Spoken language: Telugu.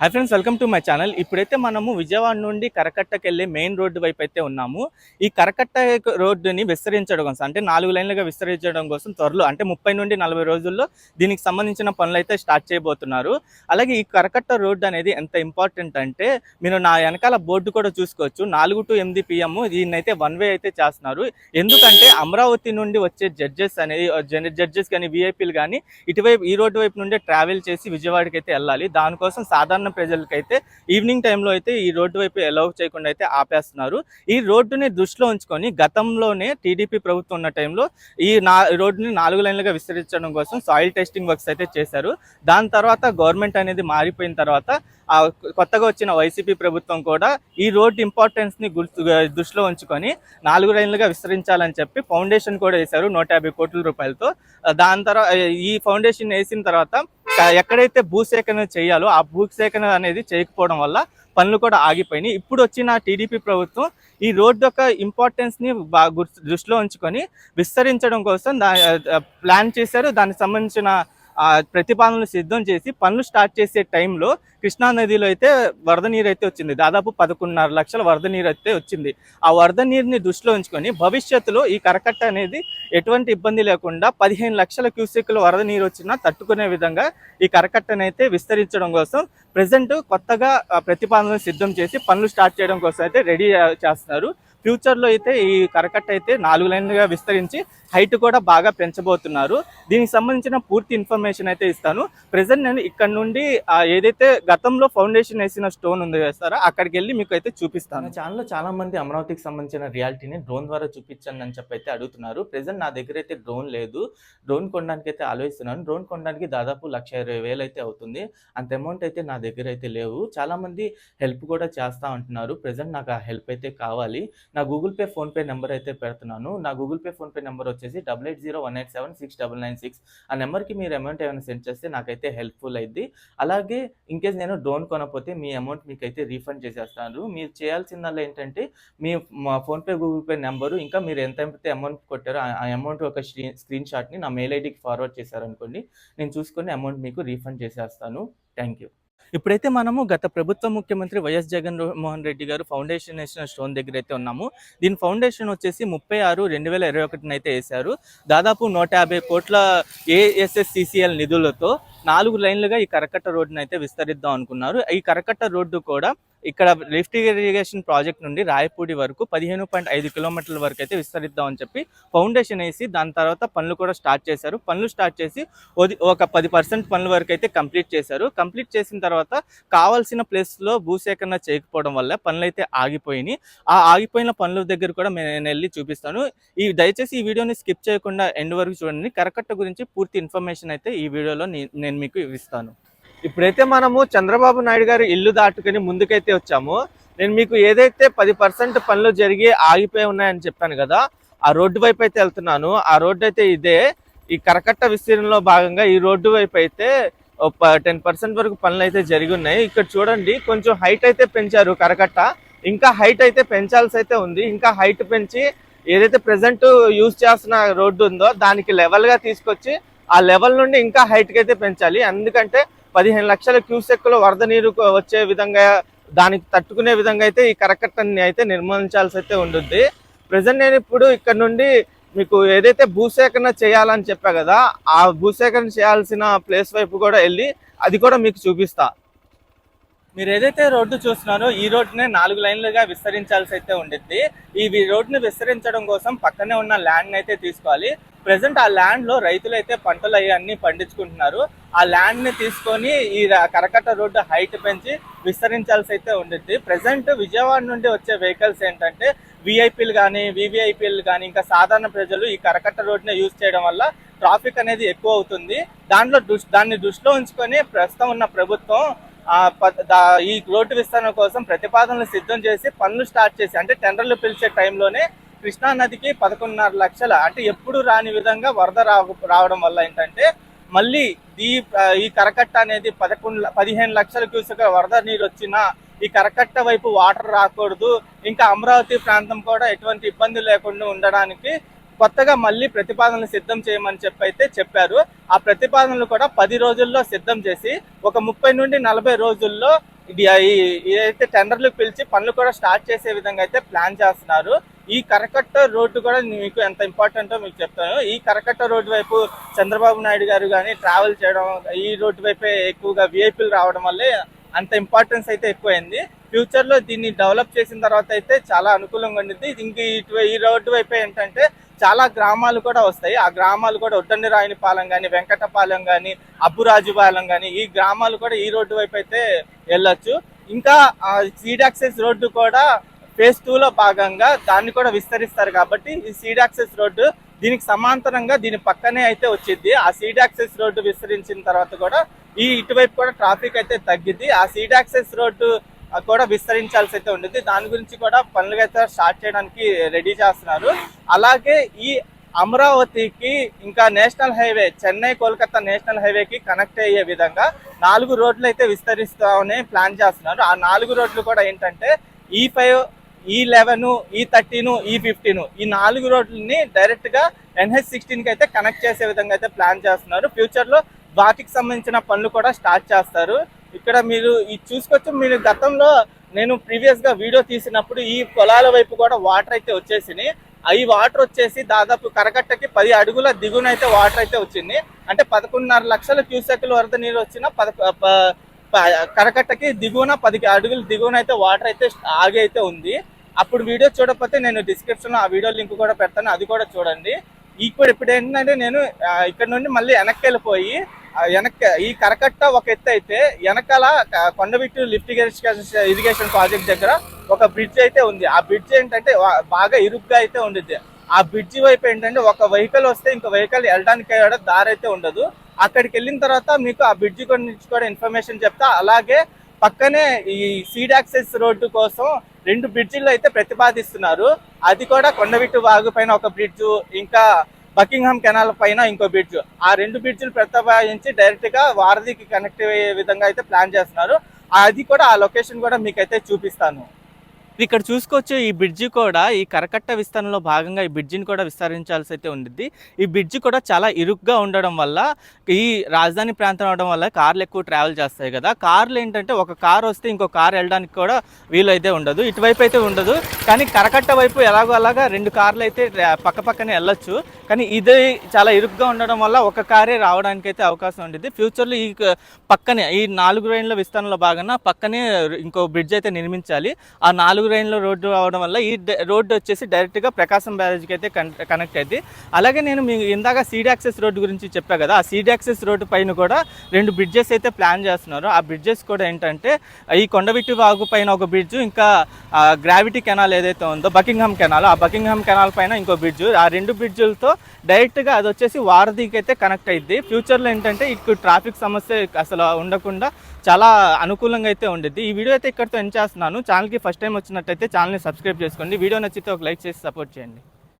Hi friends welcome to my channel ఇప్పుడైతే మనము విజయవాడ నుండి కరకట్టకి వెళ్ళే మెయిన్ రోడ్డు వైపు అయితే ఉన్నాము. ఈ కరకట్ట రోడ్డుని విస్తరించడం కోసం అంటే నాలుగు లైన్లుగా విస్తరించడం కోసం త్వరలో అంటే ముప్పై నుండి నలభై రోజుల్లో దీనికి సంబంధించిన పనులు అయితే స్టార్ట్ చేయబోతున్నారు. అలాగే ఈ కరకట్ట రోడ్డు అనేది ఎంత ఇంపార్టెంట్ అంటే మీరు నా వెనకాల బోర్డు కూడా చూసుకోవచ్చు. నాలుగు టు ఎనిమిది పిఎం దీన్ని అయితే వన్ వే అయితే చేస్తున్నారు. ఎందుకంటే అమరావతి నుండి వచ్చే జడ్జెస్ అనేది జడ్జెస్ కానీ విఐపీలు కానీ ఇటువైపు ఈ రోడ్డు వైపు నుండి ట్రావెల్ చేసి విజయవాడకి అయితే వెళ్ళాలి. దానికోసం సాధారణ ప్రజలకైతే ఈవినింగ్ టైంలో అయితే ఈ రోడ్డు వైపు అలౌ చేయకుండా అయితే ఆపేస్తున్నారు. ఈ రోడ్డుని దృష్టిలో ఉంచుకొని గతంలోనే టీడీపీ ప్రభుత్వం ఉన్న టైంలో ఈ నా రోడ్డుని నాలుగు లైన్లుగా విస్తరించడం కోసం సాయిల్ టెస్టింగ్ వర్క్స్ అయితే చేశారు. దాని తర్వాత గవర్నమెంట్ అనేది మారిపోయిన తర్వాత ఆ కొత్తగా వచ్చిన వైసీపీ ప్రభుత్వం కూడా ఈ రోడ్డు ఇంపార్టెన్స్ని గుర్తు దృష్టిలో ఉంచుకొని నాలుగు లైన్లుగా విస్తరించాలని చెప్పి ఫౌండేషన్ కూడా వేశారు నూట యాభై కోట్ల రూపాయలతో. దాని తర్వాత ఈ ఫౌండేషన్ వేసిన తర్వాత ఎక్కడైతే భూసేకరణ చేయాలో ఆ భూసేకరణ అనేది చేయకపోవడం వల్ల పనులు కూడా ఆగిపోయినాయి. ఇప్పుడు వచ్చిన టీడీపీ ప్రభుత్వం ఈ రోడ్డు యొక్క ఇంపార్టెన్స్ని బాగా దృష్టిలో ఉంచుకొని విస్తరించడం కోసం దా ప్లాన్ చేశారు. దానికి సంబంధించిన ప్రతిపాదనలు సిద్ధం చేసి పనులు స్టార్ట్ చేసే టైంలో కృష్ణా నదిలో అయితే వరద నీరు అయితే వచ్చింది. దాదాపు పదకొండున్నర లక్షల వరద నీరు అయితే వచ్చింది. ఆ వరద నీరుని దృష్టిలో ఉంచుకొని భవిష్యత్తులో ఈ కరకట్ట అనేది ఎటువంటి ఇబ్బంది లేకుండా పదిహేను లక్షల క్యూసెక్లు వరద నీరు వచ్చినా తట్టుకునే విధంగా ఈ కరకట్టను అయితే విస్తరించడం కోసం ప్రజెంట్ కొత్తగా ప్రతిపాదనలు సిద్ధం చేసి పనులు స్టార్ట్ చేయడం కోసం అయితే రెడీ చేస్తున్నారు. ఫ్యూచర్లో అయితే ఈ కరకట్ట అయితే నాలుగు లైన్లుగా విస్తరించి హైట్ కూడా బాగా పెంచబోతున్నారు. దీనికి సంబంధించిన పూర్తి ఇన్ఫర్మేషన్ అయితే ఇస్తాను. ప్రజెంట్ నేను ఇక్కడ నుండి ఏదైతే గతంలో ఫౌండేషన్ వేసిన స్టోన్ ఉంది వేస్తారో అక్కడికి వెళ్ళి మీకు అయితే చూపిస్తాను. ఛానల్లో చాలా మంది అమరావతికి సంబంధించిన రియాలిటీని డ్రోన్ ద్వారా చూపించండి అని చెప్పి అయితే అడుగుతున్నారు. ప్రజెంట్ నా దగ్గర అయితే డ్రోన్ లేదు. డ్రోన్ కొనడానికి అయితే ఆలోచిస్తున్నాను. డ్రోన్ కొనడానికి దాదాపు లక్ష ఇరవై వేలు అయితే అవుతుంది. అంత అమౌంట్ అయితే నా దగ్గర అయితే లేవు. చాలా మంది హెల్ప్ కూడా చేస్తా ఉంటున్నారు. ప్రజెంట్ నాకు ఆ హెల్ప్ అయితే కావాలి. నా Google Pay PhonePe number అయితే పెడుతున్నాను. నా Google Pay PhonePe number వచ్చేసి double eight zero one eight seven six double nine six ఆ నెంబర్కి మీరు అమౌంట్ ఏమైనా సెండ్ చేస్తే నాకైతే హెల్ప్ఫుల్ అయింది అలాగే ఇన్ కేస్ నేను డ్రోన్ కొనకపోతే మీ అమౌంట్ మీకు అయితే రీఫండ్ చేసేస్తాను మీరు చేయాల్సిందల్లా ఏంటంటే మీ మా ఫోన్పే గూగుల్ పే నెంబరు ఇంకా మీరు ఎంత అయితే అమౌంట్ కొట్టారో ఆ అమౌంట్ ఒక స్క్రీన్ షాట్ని నా మెయిల్ ఐడికి ఫార్వర్డ్ చేశారనుకోండి నేను చూసుకొని అమౌంట్ మీకు రీఫండ్ చేసేస్తాను. థ్యాంక్ యూ ఇప్పుడైతే మనము గత ప్రభుత్వ ముఖ్యమంత్రి వైఎస్ జగన్ మోహన్ రెడ్డి గారు ఫౌండేషన్ వేసిన స్టోన్ దగ్గర అయితే ఉన్నాము. దీని ఫౌండేషన్ వచ్చేసి ముప్పై ఆరు రెండు వేల ఇరవై ఒకటినైతే అయితే వేశారు. దాదాపు నూట యాభై కోట్ల ఏఎస్ఎస్సిసిఎల్ నిధులతో నాలుగు లైన్లుగా ఈ కరకట్ట రోడ్డును అయితే విస్తరిద్దాం అనుకున్నారు. ఈ కరకట్ట రోడ్డు కూడా ఇక్కడ లిఫ్ట్ ఇరిగేషన్ ప్రాజెక్ట్ నుండి రాయపూడి వరకు పదిహేను పాయింట్ ఐదు కిలోమీటర్ల వరకు అయితే విస్తరిద్దాం అని చెప్పి ఫౌండేషన్ వేసి దాని తర్వాత పనులు కూడా స్టార్ట్ చేశారు. పనులు స్టార్ట్ చేసి ఒక పది పర్సెంట్ పనుల వరకు అయితే కంప్లీట్ చేశారు. కంప్లీట్ చేసిన తర్వాత కావాల్సిన ప్లేస్లో భూసేకరణ చేయకపోవడం వల్ల పనులు అయితే ఆగిపోయినాయి. ఆ ఆగిపోయిన పనుల దగ్గర కూడా నేను వెళ్ళి చూపిస్తాను. ఈ దయచేసి ఈ వీడియోని స్కిప్ చేయకుండా ఎండ్ వరకు చూడండి. కరకట్ట గురించి పూర్తి ఇన్ఫర్మేషన్ అయితే ఈ వీడియోలో నేను నేను మీకు ఇస్తాను. ఇప్పుడైతే మనము చంద్రబాబు నాయుడు గారి ఇల్లు దాటుకుని ముందుకైతే వచ్చాము. నేను మీకు ఏదైతే పది పర్సెంట్ పనులు జరిగి ఆగిపోయి ఉన్నాయని చెప్పాను కదా ఆ రోడ్డు వైపు అయితే వెళ్తున్నాను. ఆ రోడ్డు అయితే ఇదే. ఈ కరకట్ట విస్తీర్ణంలో భాగంగా ఈ రోడ్డు వైపు అయితే టెన్ పర్సెంట్ వరకు పనులు అయితే జరిగి ఉన్నాయి. ఇక్కడ చూడండి కొంచెం హైట్ అయితే పెంచారు కరకట్ట. ఇంకా హైట్ అయితే పెంచాల్సి అయితే ఉంది. ఇంకా హైట్ పెంచి ఏదైతే ప్రెసెంట్ యూజ్ చేస్తున్న రోడ్డు ఉందో దానికి లెవెల్గా తీసుకొచ్చి ఆ లెవెల్ నుండి ఇంకా హైట్ అయితే పెంచాలి. ఎందుకంటే పదిహేను లక్షల క్యూసెక్లో వరద నీరు వచ్చే విధంగా దానికి తట్టుకునే విధంగా అయితే ఈ కరకట్టని అయితే నిర్మించాల్సి అయితే ఉంటుంది ప్రజెంట్ నేను ఇప్పుడు ఇక్కడ నుండి మీకు ఏదైతే భూసేకరణ చేయాలని చెప్పా కదా ఆ భూసేకరణ చేయాల్సిన ప్లేస్ వైపు కూడా వెళ్ళి అది కూడా మీకు చూపిస్తా. మీరు ఏదైతే రోడ్డు చూస్తున్నారో ఈ రోడ్డునే నాలుగు లైన్లుగా విస్తరించాల్సి అయితే ఉండిద్ది. ఈ రోడ్డుని విస్తరించడం కోసం పక్కనే ఉన్న ల్యాండ్ని అయితే తీసుకోవాలి. ప్రజెంట్ ఆ ల్యాండ్లో రైతులు అయితే పంటలు అవన్నీ అన్ని పండించుకుంటున్నారు. ఆ ల్యాండ్ని తీసుకొని ఈ కరకట్ట రోడ్డు హైట్ పెంచి విస్తరించాల్సి అయితే ఉండిద్ది. ప్రజెంట్ విజయవాడ నుండి వచ్చే వెహికల్స్ ఏంటంటే విఐపీలు కానీ వివిఐపీలు కానీ ఇంకా సాధారణ ప్రజలు ఈ కరకట్ట రోడ్డుని యూజ్ చేయడం వల్ల ట్రాఫిక్ అనేది ఎక్కువ అవుతుంది. దాంట్లో దాన్ని దృష్టిలో ఉంచుకొని ప్రస్తుతం ఉన్న ప్రభుత్వం ఈ రోడ్డు విస్తరణ కోసం ప్రతిపాదనలు సిద్ధం చేసి పనులు స్టార్ట్ చేసి అంటే టెండర్లు పిలిచే టైంలోనే కృష్ణా నదికి పదకొండున్నర లక్షల అంటే ఎప్పుడు రాని విధంగా వరద రావడం వల్ల ఏంటంటే మళ్ళీ ఈ ఈ కరకట్ట అనేది పదకొండు పదిహేను లక్షల క్యూసెక్ వరద నీరు వచ్చినా ఈ కరకట్ట వైపు వాటర్ రాకూడదు. ఇంకా అమరావతి ప్రాంతం కూడా ఎటువంటి ఇబ్బంది లేకుండా ఉండడానికి కొత్తగా మళ్ళీ ప్రతిపాదనలు సిద్ధం చేయమని చెప్పి అయితే చెప్పారు. ఆ ప్రతిపాదనలు కూడా పది రోజుల్లో సిద్ధం చేసి ఒక ముప్పై నుండి నలభై రోజుల్లో ఇది ఏదైతే టెండర్లు పిలిచి పనులు కూడా స్టార్ట్ చేసే విధంగా అయితే ప్లాన్ చేస్తున్నారు. ఈ కరకట్ట రోడ్డు కూడా మీకు ఎంత ఇంపార్టెంటో మీకు చెప్తాను. ఈ కరకట్ట రోడ్డు వైపు చంద్రబాబు నాయుడు గారు కానీ ట్రావెల్ చేయడం ఈ రోడ్డు వైపే ఎక్కువగా విఐపీలు రావడం వల్లే అంత ఇంపార్టెన్స్ అయితే ఎక్కువైంది. ఫ్యూచర్లో దీన్ని డెవలప్ చేసిన తర్వాత అయితే చాలా అనుకూలంగా ఉండింది ఇంక ఇటు ఈ రోడ్డు వైపు ఏంటంటే చాలా గ్రామాలు కూడా వస్తాయి. ఆ గ్రామాలు కూడా ఉడ్డని రాయనిపాలెం కానీ వెంకటపాలెం కానీ అబ్బురాజుపాలెం కానీ ఈ గ్రామాలు కూడా ఈ రోడ్డు వైపు అయితే వెళ్ళొచ్చు. ఇంకా సీడ్ యాక్సెస్ రోడ్డు కూడా ఫేజ్ టూ లో భాగంగా దాన్ని కూడా విస్తరిస్తారు కాబట్టి ఈ సీడ్ యాక్సెస్ రోడ్డు దీనికి సమాంతరంగా దీని పక్కనే అయితే వచ్చింది. ఆ సీడ్ యాక్సెస్ రోడ్డు విస్తరించిన తర్వాత కూడా ఈ ఇటువైపు కూడా ట్రాఫిక్ అయితే తగ్గింది. ఆ సీడ్ యాక్సెస్ రోడ్డు కూడా విస్తరించాల్సి అయితే ఉంటుంది దాని గురించి కూడా పనులు అయితే స్టార్ట్ చేయడానికి రెడీ చేస్తున్నారు. అలాగే ఈ అమరావతికి ఇంకా national highway Chennai Kolkata national హైవేకి కనెక్ట్ అయ్యే విధంగా నాలుగు రోడ్లు అయితే విస్తరిస్తామని ప్లాన్ చేస్తున్నారు. ఆ నాలుగు రోడ్లు కూడా ఏంటంటే ఈ ఫైవ్ ఈ లెవెన్ ఈ థర్టీన్ ఈ ఫిఫ్టీన్ ఈ నాలుగు రోడ్లని డైరెక్ట్గా ఎన్హెచ్ సిక్స్టీన్కి అయితే కనెక్ట్ చేసే విధంగా అయితే ప్లాన్ చేస్తున్నారు. ఫ్యూచర్లో వాటికి సంబంధించిన పనులు కూడా స్టార్ట్ చేస్తారు. ఇక్కడ మీరు ఇది చూసుకోవచ్చు మీరు గతంలో నేను ప్రీవియస్గా వీడియో తీసినప్పుడు ఈ పొలాల వైపు కూడా వాటర్ అయితే వచ్చేసినాయి ఈ వాటర్ వచ్చేసి దాదాపు కరకట్టకి పది అడుగుల దిగున అయితే వాటర్ అయితే వచ్చింది. అంటే పదకొండున్నర లక్షల క్యూసెక్ల వరద నీరు వచ్చిన పద ప- ప- కరకట్టకి దిగువన పది అడుగుల దిగువన అయితే వాటర్ అయితే ఆగి అయితే ఉంది. అప్పుడు వీడియో చూడకపోతే నేను డిస్క్రిప్షన్లో ఆ వీడియో లింక్ కూడా పెడతాను అది కూడా చూడండి. ఈ ఇప్పుడు ఏంటంటే నేను ఇక్కడ నుండి మళ్ళీ వెనక్కి వెళ్ళిపోయి ఆ, వెనక్కి ఈ కరకట్ట ఒక ఎత్తు అయితే వెనకాల కొండవిట్టు లిఫ్ట్ ఇరిగేషన్ ప్రాజెక్ట్ దగ్గర ఒక బ్రిడ్జ్ అయితే ఉంది. ఆ బ్రిడ్జ్ ఏంటంటే బాగా ఇరుగ్గా అయితే ఉండిద్ది. ఆ బ్రిడ్జ్ వైపు ఏంటంటే ఒక వెహికల్ వస్తే ఇంకో వెహికల్ వెళ్ళడానికి కూడా దారి అయితే ఉండదు. అక్కడికి వెళ్ళిన తర్వాత మీకు ఆ బ్రిడ్జ్ గురించి కూడా ఇన్ఫర్మేషన్ చెప్తా. అలాగే పక్కనే ఈ సీడ్ యాక్సెస్ రోడ్డు కోసం రెండు బ్రిడ్జిలు అయితే ప్రతిపాదిస్తున్నారు. అది కూడా కొండవిట్టు వాగు పైన ఒక బ్రిడ్జ్ ఇంకా బకింగ్హామ్ కెనాల్ పైన ఇంకో బ్రిడ్జ్ ఆ రెండు బ్రిడ్జిలు ప్రతిపాదించి డైరెక్ట్గా వారధికి కనెక్ట్ అయ్యే విధంగా అయితే ప్లాన్ చేస్తున్నారు. అది కూడా ఆ లొకేషన్ కూడా మీకైతే చూపిస్తాను. ఇక్కడ చూసుకోవచ్చు ఈ బ్రిడ్జి కూడా ఈ కరకట్ట విస్తరణలో భాగంగా ఈ బ్రిడ్జిని కూడా విస్తరించాల్సి అయితే ఉండిద్ది. ఈ బ్రిడ్జి కూడా చాలా ఇరుగ్గా ఉండడం వల్ల ఈ రాజధాని ప్రాంతం అవడం వల్ల కార్లు ఎక్కువ ట్రావెల్ చేస్తాయి కదా. కార్లు ఏంటంటే ఒక కార్ వస్తే ఇంకో కార్ వెళ్ళడానికి కూడా వీలు అయితే ఉండదు. ఇటువైపు అయితే ఉండదు. కానీ కరకట్ట వైపు ఎలాగో అలాగా రెండు కార్లు అయితే పక్క పక్కనే వెళ్ళొచ్చు. కానీ ఇదే చాలా ఇరుగ్గా ఉండడం వల్ల ఒక కారే రావడానికి అయితే అవకాశం ఉండేది ఫ్యూచర్లో ఈ పక్కనే ఈ నాలుగు రైన్ల విస్తరణలో భాగంగా పక్కనే ఇంకో బ్రిడ్జ్ అయితే నిర్మించాలి. ఆ నాలుగు రేండ్ల రోడ్డు అవడం వల్ల ఈ రోడ్డు వచ్చేసి డైరెక్ట్గా ప్రకాశం బ్యారేజ్కి అయితే కనెక్ట్ అయింది. అలాగే నేను మీ ఇందాక సీడ్ యాక్సెస్ రోడ్డు గురించి చెప్పా కదా ఆ సీడ్ యాక్సెస్ రోడ్డు పైన కూడా రెండు బ్రిడ్జెస్ అయితే ప్లాన్ చేస్తున్నారు. ఆ బ్రిడ్జెస్ కూడా ఏంటంటే ఈ కొండవిట్టు వాగు పైన ఒక బ్రిడ్జ్ ఇంకా గ్రావిటీ కెనాల్ ఏదైతే ఉందో బకింగ్హామ్ కెనాల్ ఆ బకింగ్హామ్ కెనాల్ పైన ఇంకో బ్రిడ్జ్. ఆ రెండు బ్రిడ్జులతో డైరెక్ట్గా అది వచ్చేసి వారధికి అయితే కనెక్ట్ అయింది. ఫ్యూచర్లో ఏంటంటే ఇక్కడ ట్రాఫిక్ సమస్య అసలు ఉండకుండా చాలా అనుకూలంగా అయితే ఉండేది ఈ వీడియో అయితే ఇక్కడితో ఎండ్ చేస్తున్నాను. ఛానల్కి ఫస్ట్ టైం వచ్చినట్టయితే ఛానల్ని సబ్స్క్రైబ్ చేసుకోండి. వీడియో నచ్చితే ఒక లైక్ చేసి సపోర్ట్ చేయండి.